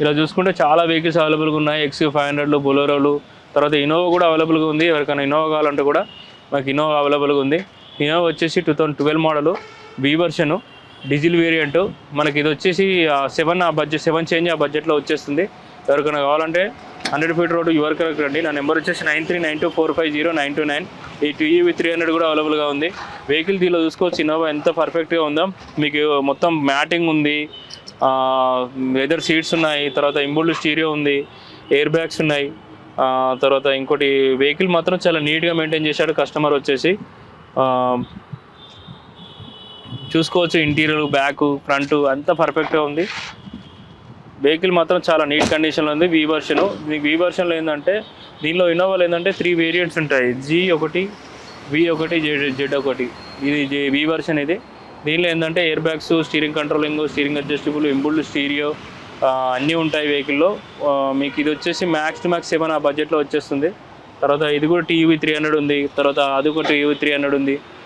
ఇలా చూసుకుంటే చాలా వెహికల్స్ అవైలబుల్గా ఉన్నాయి. ఎక్స్ ఫైవ్ హండ్రెడ్లు బొలోరోలు తర్వాత ఇన్నోవా కూడా అవైలబుల్గా ఉంది. ఎవరికైనా ఇన్నోవా కావాలంటే కూడా మాకు ఇన్నోవా అవైలబుల్గా ఉంది. ఇన్నోవా వచ్చేసి two thousand twelve model B version diesel variant మనకి ఇది వచ్చేసి సెవెన్ ఆ బడ్జెట్ సెవెన్ చేంజ్ ఆ బడ్జెట్లో వచ్చేస్తుంది. ఎవరికైనా కావాలంటే hundred feet road your correct రండి నా నెంబర్ వచ్చేసి nine three nine two four five zero nine two nine. ఈ టీఈవి త్రీ హండ్రెడ్ కూడా అవైలబుల్గా ఉంది. వెహికల్ దీనిలో చూసుకోవచ్చు. ఇన్నోవా ఎంత పర్ఫెక్ట్గా ఉందో. మీకు మొత్తం మ్యాటింగ్ ఉంది. లెదర్ సీట్స్ ఉన్నాయి. తర్వాత ఇంబుల్డ్ స్టీరియో ఉంది. ఎయిర్ బ్యాగ్స్ ఉన్నాయి. తర్వాత ఇంకోటి వెహికల్ మాత్రం చాలా నీట్గా మెయింటైన్ చేశాడు కస్టమర్ వచ్చేసి. చూసుకోవచ్చు. ఇంటీరియర్ బ్యాక్ ఫ్రంట్ అంతా పర్ఫెక్ట్గా ఉంది. వెహికల్ మాత్రం చాలా నీట్ కండిషన్లో ఉంది. వీ వర్షన్ మీకు వీ వర్షన్లో ఏంటంటే దీనిలో ఇన్నోవాలో ఏంటంటే త్రీ వేరియంట్స్ ఉంటాయి. జీ ఒకటి వి ఒకటి జెడ్ జెడ్ ఒకటి. ఇది వి వర్షన్ ఇది. దీనిలో ఏంటంటే air bags steering controlling steering adjustable inbuilt stereo అన్నీ ఉంటాయి వెహికల్లో. మీకు ఇది వచ్చేసి మ్యాక్స్ టు మ్యాక్స్ సెవెన్ ఆ బడ్జెట్లో వచ్చేస్తుంది. తర్వాత ఇది కూడా టీవీ త్రీ హండ్రెడ్ ఉంది. తర్వాత అది కూడా టీవీ త్రీ హండ్రెడ్ ఉంది.